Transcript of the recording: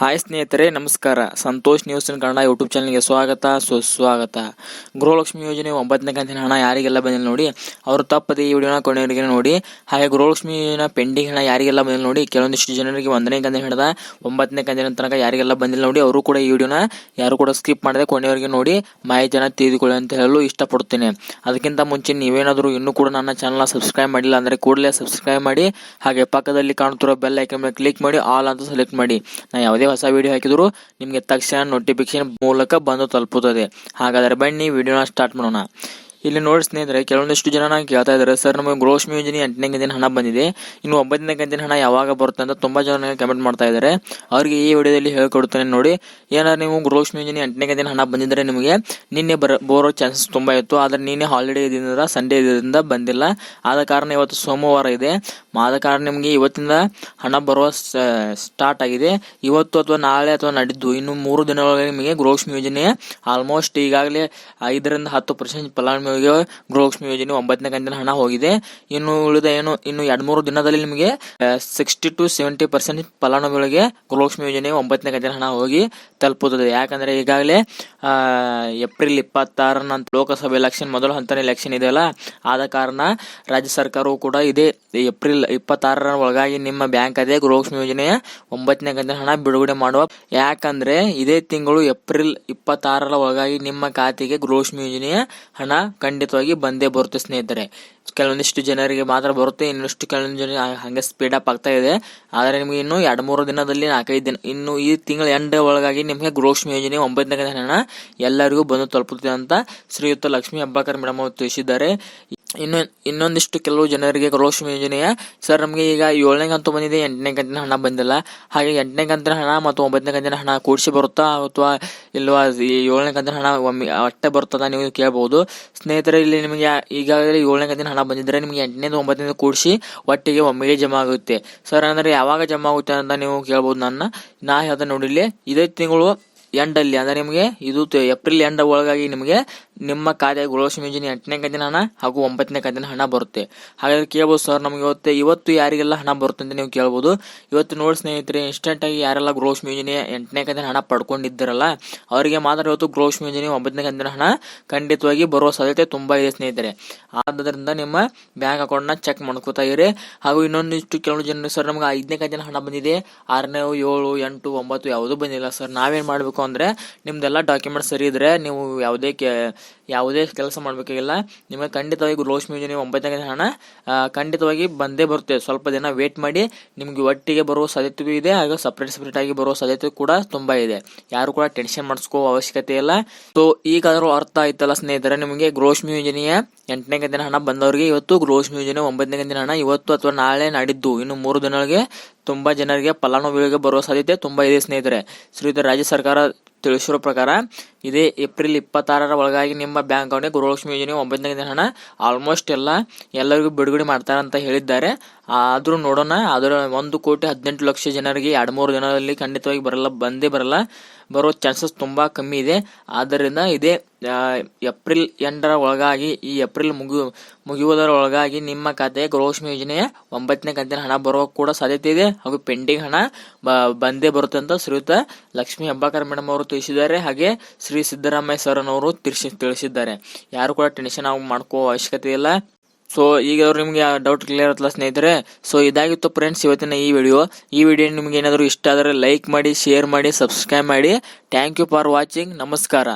Hi ಸ್ನೇಹಿತರೆ, ನಮಸ್ಕಾರ. Santosh news in Kannada YouTube ಚಾನಲ್ಗೆ ಸ್ವಾಗತ. ಸುಸ್ವಾಗತ. ಗೃಹಲಕ್ಷ್ಮಿ ಯೋಜನೆ ಒಂಬತ್ತನೇ ಕಂತಿನ ಹಣ ಯಾರಿಗೆಲ್ಲ ಬಂದಿಲ್ಲ ನೋಡಿ, ಅವರು ತಪ್ಪದೆ ಈ ವಿಡಿಯೋನ ಕೊನೆಯವರಿಗೆ ನೋಡಿ. ಹಾಗೆ ಗೃಹಲಕ್ಷ್ಮಿ ಯೋಜನೆ ಪೆಂಡಿಂಗ್ ಹಣ ಯಾರಿಗೆಲ್ಲ ಬಂದಿಲ್ಲ ನೋಡಿ, ಕೆಲವೊಂದಿಷ್ಟು ಜನರಿಗೆ ಒಂದನೇ ಕಂತಿನ ಹಿಡಿದ ಒಂಬತ್ತನೇ ಕಂತಿನ ತನಕ ಯಾರಿಗೆಲ್ಲ ಬಂದಿಲ್ಲ ನೋಡಿ, ಅವರು ಕೂಡ ಈ ವಿಡಿಯೋನ ಯಾರು ಕೂಡ ಸ್ಕಿಪ್ ಮಾಡದೆ ಕೊನೆಯವರಿಗೆ ನೋಡಿ, ಮಾಹಿತಿಯನ್ನು ತಿಳಿದುಕೊಳ್ಳಿ ಅಂತ ಹೇಳಲು ಇಷ್ಟಪಡುತ್ತೇನೆ. ಅದಕ್ಕಿಂತ ಮುಂಚೆ ನೀವೇನಾದರೂ ಇನ್ನೂ ಕೂಡ ನನ್ನ ಚಾನಲ್ನ ಸಬ್ಸ್ಕ್ರೈಬ್ ಮಾಡಿಲ್ಲ ಅಂದರೆ ಕೂಡಲೇ ಸಬ್ಸ್ಕ್ರೈಬ್ ಮಾಡಿ, ಹಾಗೆ ಪಕ್ಕದಲ್ಲಿ ಕಾಣುತ್ತಿರುವ ಬೆಲ್ ಐಕನ್ ಮೇಲೆ ಕ್ಲಿಕ್ ಮಾಡಿ ಆಲ್ ಅಂತ ಸೆಲೆಕ್ಟ್ ಮಾಡಿ. ನಾ ಯಾವುದೇ ಹೊಸ ವಿಡಿಯೋ ಹಾಕಿದ್ರು ನಿಮಗೆ ತಕ್ಷಣ ನೋಟಿಫಿಕೇಶನ್ ಮೂಲಕ ಬಂದು ತಲುಪುತ್ತದೆ. ಹಾಗಾದರೆ ಬನ್ನಿ ವಿಡಿಯೋನ ಸ್ಟಾರ್ಟ್ ಮಾಡೋಣ. ಇಲ್ಲಿ ನೋಡಿ ಸ್ನೇಹಿತರೆ, ಕೆಲವೊಂದಿಷ್ಟು ಜನ ನಾನು ಕೇಳ್ತಾ ಇದ್ದಾರೆ, ಸರ್, ನಮಗೆ ಗೃಹಲಕ್ಷ್ಮಿ ಯೋಜನೆ ಎಂಟನೇ ಕಂತಿನ ಹಣ ಬಂದಿದೆ. ಇನ್ನು ಒಂಬತ್ತನೇ ಕಂತಿನ ಹಣ ಯಾವಾಗ ಬರುತ್ತೆ ಅಂತ ತುಂಬಾ ಜನ ಕಮೆಂಟ್ ಮಾಡ್ತಾ ಇದ್ದಾರೆ. ಅವರಿಗೆ ಈ ವಿಡಿಯೋದಲ್ಲಿ ಹೇಳ್ಕೊಡ್ತೇನೆ ನೋಡಿ. ಏನಾದ್ರು ನೀವು ಗೃಹಲಕ್ಷ್ಮಿ ಯೋಜನೆ ಎಂಟನೇ ಕಂತಿನ ಹಣ ಬಂದಿದ್ರೆ ನಿಮಗೆ ನಿನ್ನೆ ಬರ, ಬರೋ ಚಾನ್ಸಸ್ ತುಂಬಾ ಇತ್ತು. ಆದರೆ ನಿನ್ನೆ ಹಾಲಿಡೇ ಇದರಿಂದ ಸಂಡೇ ಇದರಿಂದ ಬಂದಿಲ್ಲ. ಆದ ಕಾರಣ ಇವತ್ತು ಸೋಮವಾರ ಇದೆ. ಆದ ಕಾರಣ ನಿಮಗೆ ಇವತ್ತಿಂದ ಹಣ ಬರುವ ಸ್ಟಾರ್ಟ್ ಆಗಿದೆ. ಇವತ್ತು ಅಥವಾ ನಾಳೆ ಅಥವಾ ನಡೆದು ಇನ್ನು ಮೂರು ದಿನಗಳಲ್ಲಿ ನಿಮಗೆ ಗೃಹಲಕ್ಷ್ಮಿ ಯೋಜನೆ ಆಲ್ಮೋಸ್ಟ್ ಈಗಾಗಲೇ ಐದರಿಂದ ಹತ್ತು ಪರ್ಸೆಂಟ್ ಫಲಾನುಭವಿಗೆ ಗೃಹಲಕ್ಷ್ಮಿ ಯೋಜನೆ ಒಂಬತ್ತನೇ ಕಂತಿನ ಹಣ ಹೋಗಿದೆ. ಇನ್ನು ಉಳಿದ ಏನು, ಇನ್ನು ಎರಡ್ ಮೂರು ದಿನದಲ್ಲಿ ನಿಮಗೆ ಸಿಕ್ಸ್ಟಿ ಟು ಸೆವೆಂಟಿ ಪರ್ಸೆಂಟ್ ಫಲಾನುಭವಿಗಳಿಗೆ ಗೃಹಲಕ್ಷ್ಮಿ ಯೋಜನೆ ಒಂಬತ್ತನೇ ಕಂತಿನ ಹಣ ಹೋಗಿ ತಲುಪುತ್ತದೆ. ಯಾಕಂದ್ರೆ ಈಗಾಗಲೇ ಏಪ್ರಿಲ್ ಇಪ್ಪತ್ತಾರ ನಂತರ ಲೋಕಸಭೆ ಎಲೆಕ್ಷನ್, ಮೊದಲ ಹಂತದ ಎಲೆಕ್ಷನ್ ಇದೆಯಲ್ಲ ಆದ ಕಾರಣ ರಾಜ್ಯ ಸರ್ಕಾರವು ಕೂಡ ಇದೇ ಏಪ್ರಿಲ್ ಇಪ್ಪತ್ತಾರರ ಒಳಗಾಗಿ ನಿಮ್ಮ ಬ್ಯಾಂಕ್ ಅದೇ ಗೃಹಲಕ್ಷ್ಮಿ ಯೋಜನೆಯ ಒಂಬತ್ತನೇ ಕಂತಿನ ಹಣ ಬಿಡುಗಡೆ ಮಾಡುವ. ಯಾಕಂದ್ರೆ ಇದೇ ತಿಂಗಳು ಏಪ್ರಿಲ್ ಇಪ್ಪತ್ತಾರರ ಒಳಗಾಗಿ ನಿಮ್ಮ ಖಾತೆಗೆ ಗೃಹಲಕ್ಷ್ಮಿ ಯೋಜನೆಯ ಹಣ ಖಂಡಿತವಾಗಿ ಬಂದೇ ಬರುತ್ತೆ ಸ್ನೇಹಿತರೆ. ಕೆಲವೊಂದಿಷ್ಟು ಜನರಿಗೆ ಮಾತ್ರ ಬರುತ್ತೆ, ಇನ್ನಷ್ಟು ಕೆಲವೊಂದು ಜನ ಹಂಗೆ ಸ್ಪೀಡ್ ಅಪ್ ಆಗ್ತಾ ಇದೆ. ಆದರೆ ನಿಮಗೆ ಇನ್ನು ಎರಡು ಮೂರು ದಿನದಲ್ಲಿ ನಾಲ್ಕೈದು ದಿನ, ಇನ್ನು ಈ ತಿಂಗಳ ಎಂಡ್ ಒಳಗಾಗಿ ನಿಮಗೆ ಗೃಹಲಕ್ಷ್ಮಿ ಯೋಜನೆ ಒಂಬತ್ತನೇ ಹಣ ಎಲ್ಲರಿಗೂ ಬಂದು ತಲುಪುತ್ತೆ ಅಂತ ಶ್ರೀಯುತ ಲಕ್ಷ್ಮೀ ಹಬ್ಬಾಕರ್ ಮೇಡಮ್ ಅವರು ತಿಳಿಸಿದ್ದಾರೆ. ಇನ್ನು ಇನ್ನೊಂದಿಷ್ಟು ಕೆಲವು ಜನರಿಗೆ ಗೃಹಲಕ್ಷ್ಮಿ ಯೋಜನೆಯ, ಸರ್, ನಮಗೆ ಈಗ ಏಳನೇ ಕಂತು ಬಂದಿದೆ, ಎಂಟನೇ ಕಂತಿನ ಹಣ ಬಂದಿಲ್ಲ. ಹಾಗೆ ಎಂಟನೇ ಕಂತಿನ ಹಣ ಮತ್ತು ಒಂಬತ್ತನೇ ಕಂತಿನ ಹಣ ಕೂಡಿಸಿ ಬರುತ್ತಾ ಅಥವಾ ಇಲ್ವಾ? ಈ ಏಳನೇ ಕಂತಿನ ಹಣ ಒಮ್ಮೆ ಅಟ್ಟೆ ಬರ್ತದ ನೀವು ಕೇಳ್ಬೋದು. ಸ್ನೇಹಿತರೆ, ಇಲ್ಲಿ ನಿಮಗೆ ಈಗಾಗಲೇ ಏಳನೇ ಕಂತಿನ ಹಣ ಬಂದಿದ್ರೆ ನಿಮಗೆ ಎಂಟನೇದು ಒಂಬತ್ತನೇದು ಕೂಡಿಸಿ ಒಟ್ಟಿಗೆ ಒಮ್ಮೆಗೆ ಜಮಾ ಆಗುತ್ತೆ. ಸರ್ ಅಂದರೆ ಯಾವಾಗ ಜಮಾ ಆಗುತ್ತೆ ಅಂತ ನೀವು ಕೇಳ್ಬೋದು ನನ್ನ. ನಾ ಹೇಳ್ದೆ ನೋಡಿಲ್ಲಿ ಇದೇ ತಿಂಗಳು ಎಂಡಲ್ಲಿ, ಅಂದರೆ ನಿಮಗೆ ಇದು ಏಪ್ರಿಲ್ ಎಂಡ್ ಒಳಗಾಗಿ ನಿಮಗೆ ನಿಮ್ಮ ಖಾತೆ ಗೃಹಲಕ್ಷ್ಮಿ ಎಂಟನೇ ಕಂತಿನ ಹಣ ಹಾಗೂ ಒಂಬತ್ತನೇ ಕಂತಿನ ಹಣ ಬರುತ್ತೆ. ಹಾಗಾದ್ರೆ ಕೇಳ್ಬೋದು ಸರ್, ನಮಗೆ ಇವತ್ತು ಇವತ್ತು ಯಾರಿಗೆಲ್ಲ ಹಣ ಬರುತ್ತೆ ಅಂತ ನೀವು ಕೇಳ್ಬೋದು. ಇವತ್ತು ನೋಡಿ ಸ್ನೇಹಿತರೆ ಇನ್ಸ್ಟೆಂಟ್ ಆಗಿ ಯಾರೆಲ್ಲ ಗೃಹಲಕ್ಷ್ಮಿ ಯೋಜನೆ ಎಂಟನೇ ಕಂತಿನ ಹಣ ಪಡ್ಕೊಂಡಿದ್ದಾರಲ್ಲ, ಅವರಿಗೆ ಮಾತ್ರ ಇವತ್ತು ಗೃಹಲಕ್ಷ್ಮಿ ಯೋಜನೆ ಒಂಬತ್ತನೇ ಕಂತಿನ ಹಣ ಖಂಡಿತವಾಗಿ ಬರುವ ಸಾಧ್ಯತೆ ತುಂಬಾ ಇದೆ ಸ್ನೇಹಿತರೆ. ಆದ್ದರಿಂದ ನಿಮ್ಮ ಬ್ಯಾಂಕ್ ಅಕೌಂಟ್ನ ಚೆಕ್ ಮಾಡ್ಕೋತಾ ಇರಿ. ಹಾಗೂ ಇನ್ನೊಂದಿಷ್ಟು ಕೆಲವು ಜನ ಸರ್, ನಮ್ಗೆ ಐದನೇ ಕಂತಿನ ಹಣ ಬಂದಿದೆ. ಆರನೇ, ಏಳು, ಎಂಟು, ಒಂಬತ್ತು ಯಾವುದೂ ಬಂದಿಲ್ಲ, ಸರ್. ನಾವೇನು ಮಾಡಬೇಕು ಅಂದ್ರೆ, ನಿಮ್ದೆಲ್ಲ ಡಾಕ್ಯುಮೆಂಟ್ ಸರಿ ಇದ್ರೆ ನೀವು ಯಾವುದೇ ಕೆ ಯಾವುದೇ ಕೆಲಸ ಮಾಡಬೇಕಾಗಿಲ್ಲ. ನಿಮಗೆ ಖಂಡಿತವಾಗಿ ರೋಶ್ಮಿ ಯೋಜನೆ ಒಂಬತ್ತನೇ ಹಣ ಖಂಡಿತವಾಗಿ ಬಂದೇ ಬರುತ್ತೆ. ಸ್ವಲ್ಪ ದಿನ ವೇಟ್ ಮಾಡಿ, ನಿಮಗೆ ಒಟ್ಟಿಗೆ ಬರುವ ಸಾಧ್ಯತೆಯೂ ಇದೆ, ಹಾಗೂ ಸಪ್ರೇಟ್ ಸಪ್ರೇಟ್ ಆಗಿ ಬರುವ ಸಾಧ್ಯತೆ ಕೂಡ ತುಂಬಾ ಇದೆ. ಯಾರು ಕೂಡ ಟೆನ್ಷನ್ ಮಾಡಿಸ್ಕೋ ಅವಶ್ಯಕತೆ ಇಲ್ಲ. ಸೊ ಈಗಾದರೂ ಅರ್ಥ ಆಯ್ತಲ್ಲ ಸ್ನೇಹಿತರೆ, ನಿಮಗೆ ಗೃಹಲಕ್ಷ್ಮಿ ಯೋಜನೆಯ ಎಂಟನೇ ಕಂತಿನ ಹಣ ಬಂದವರಿಗೆ ಇವತ್ತು ಗೃಹಲಕ್ಷ್ಮಿ ಯೋಜನೆ ಒಂಬತ್ತನೇ ಕಂತಿನ ಹಣ ಇವತ್ತು ಅಥವಾ ನಾಳೆ ನಾಡಿದ್ದು, ಇನ್ನು ಮೂರು ದಿನಗಳಿಗೆ ತುಂಬಾ ಜನರಿಗೆ ಫಲಾನುಭವಿಗಳಿಗೆ ಬರುವ ಸಾಧ್ಯತೆ ತುಂಬಾ ಇದೆ ಸ್ನೇಹಿತರೆ. ಶ್ರೀಯುತ ರಾಜ್ಯ ಸರ್ಕಾರ ತಿಳಿಸಿರೋ ಪ್ರಕಾರ, ಇದೇ ಏಪ್ರಿಲ್ ಇಪ್ಪತ್ತಾರರ ಒಳಗಾಗಿ ನಿಮ್ಮ ಬ್ಯಾಂಕ್ ಅಕೌಂಟ್ಗೆ ಗೃಹಲಕ್ಷ್ಮಿ ಯೋಜನೆ ಒಂಬತ್ತನೇ ಹಣ ಆಲ್ಮೋಸ್ಟ್ ಎಲ್ಲ ಎಲ್ಲರಿಗೂ ಬಿಡುಗಡೆ ಮಾಡ್ತಾರೆ ಅಂತ ಹೇಳಿದ್ದಾರೆ. ಆದ್ರೂ ನೋಡೋಣ. ಅದರ ಒಂದು ಕೋಟಿ ಹದಿನೆಂಟು ಲಕ್ಷ ಜನರಿಗೆ, ಎರಡು ಮೂರು ದಿನದಲ್ಲಿ ಖಂಡಿತವಾಗಿ ಬರಲ್ಲ, ಬಂದೇ ಬರಲ್ಲ. ಬರೋ ಚಾನ್ಸಸ್ ತುಂಬಾ ಕಮ್ಮಿ ಇದೆ. ಆದ್ದರಿಂದ ಇದೇ ಏಪ್ರಿಲ್ ಎಂಟರ ಒಳಗಾಗಿ, ಈ ಏಪ್ರಿಲ್ ಮುಗಿಯು, ಮುಗಿಯುವುದರ ಒಳಗಾಗಿ ನಿಮ್ಮ ಖಾತೆಯ ಗೃಹಲಕ್ಷ್ಮಿ ಯೋಜನೆಯ ಒಂಬತ್ತನೇ ಕಂತಿನ ಹಣ ಬರೋ ಕೂಡ ಸಾಧ್ಯತೆ ಇದೆ. ಹಾಗೂ ಪೆಂಡಿಂಗ್ ಹಣ ಬಂದೇ ಬರುತ್ತೆ ಅಂತ ಶ್ರೀಯುತ ಲಕ್ಷ್ಮಿ ಹೆಬ್ಬಾಕರ್ ಮೇಡಮ್ ಅವರು ತಿಳಿಸಿದ್ದಾರೆ. ಹಾಗೆ ಶ್ರೀ ಸಿದ್ದರಾಮಯ್ಯ ಸರ್ ಅವರು ತಿಳಿಸಿ, ತಿಳಿಸಿದ್ದಾರೆ. ಯಾರು ಕೂಡ ಟೆನ್ಷನ್ ಆಗಿ ಮಾಡ್ಕೋ ಅವಶ್ಯಕತೆ ಇಲ್ಲ. ಸೊ ಈಗ ಅವ್ರು ಆ ಡೌಟ್ ಕ್ಲಿಯರ್ ಆಯ್ತಲ್ಲ ಸ್ನೇಹಿತರೆ? ಸೊ ಇದಾಗಿತ್ತು ಫ್ರೆಂಡ್ಸ್ ಇವತ್ತಿನ ಈ ವಿಡಿಯೋ ಈ ವಿಡಿಯೋ ನಿಮ್ಗೆ ಏನಾದರೂ ಇಷ್ಟ ಆದರೆ ಲೈಕ್ ಮಾಡಿ ಶೇರ್ ಮಾಡಿ ಸಬ್ಸ್ಕ್ರೈಬ್ ಮಾಡಿ. ಥ್ಯಾಂಕ್ ಯು ಫಾರ್ ವಾಚಿಂಗ್ ನಮಸ್ಕಾರ.